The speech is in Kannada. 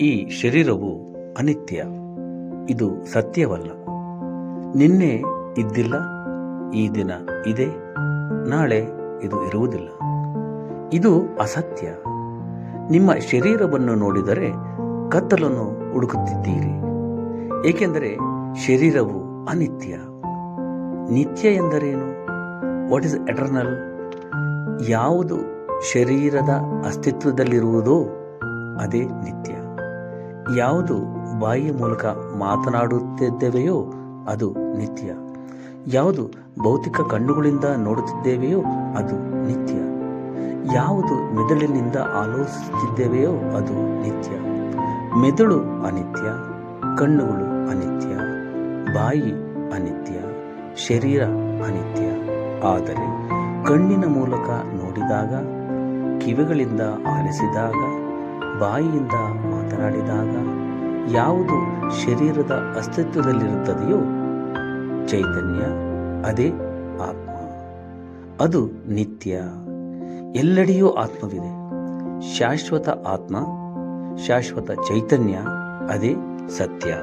ಈ ಶರೀರವು ಅನಿತ್ಯ. ಇದು ಸತ್ಯವಲ್ಲ. ನಿನ್ನೆ ಇದ್ದಿಲ್ಲ, ಈ ದಿನ ಇದೆ, ನಾಳೆ ಇದು ಇರುವುದಿಲ್ಲ. ಇದು ಅಸತ್ಯ. ನಿಮ್ಮ ಶರೀರವನ್ನು ನೋಡಿದರೆ ಕತ್ತಲನ್ನು ಹುಡುಕುತ್ತಿದ್ದೀರಿ. ಏಕೆಂದರೆ ಶರೀರವು ಅನಿತ್ಯ. ನಿತ್ಯ ಎಂದರೇನು? ವಾಟ್ ಇಸ್ ಎಟರ್ನಲ್ ಯಾವುದು ಶರೀರದ ಅಸ್ತಿತ್ವದಲ್ಲಿರುವುದೋ ಅದೇ ನಿತ್ಯ. ಯಾವುದು ಬಾಯಿಯ ಮೂಲಕ ಮಾತನಾಡುತ್ತಿದ್ದೇವೆಯೋ ಅದು ನಿತ್ಯ. ಯಾವುದು ಭೌತಿಕ ಕಣ್ಣುಗಳಿಂದ ನೋಡುತ್ತಿದ್ದೇವೆಯೋ ಅದು ನಿತ್ಯ. ಯಾವುದು ಮೆದುಳಿನಿಂದ ಆಲೋಚಿಸುತ್ತಿದ್ದೇವೆಯೋ ಅದು ನಿತ್ಯ. ಮೆದುಳು ಅನಿತ್ಯ, ಕಣ್ಣುಗಳು ಅನಿತ್ಯ, ಬಾಯಿ ಅನಿತ್ಯ, ಶರೀರ ಅನಿತ್ಯ. ಆದರೆ ಕಣ್ಣಿನ ಮೂಲಕ ನೋಡಿದಾಗ, ಕಿವಿಗಳಿಂದ ಆಲಿಸಿದಾಗ ಬಾಯಿಯಿಂದ ಮಾತನಾಡಿದಾಗ ಯಾವುದು ಶರೀರದ ಅಸ್ತಿತ್ವದಲ್ಲಿರುತ್ತದೆಯೋ ಚೈತನ್ಯ, ಅದೇ ಆತ್ಮ. ಅದು ನಿತ್ಯ. ಎಲ್ಲೆಡೆಯೂ ಆತ್ಮವಿದೆ. ಶಾಶ್ವತ ಆತ್ಮ, ಶಾಶ್ವತ ಚೈತನ್ಯ, ಅದೇ ಸತ್ಯ.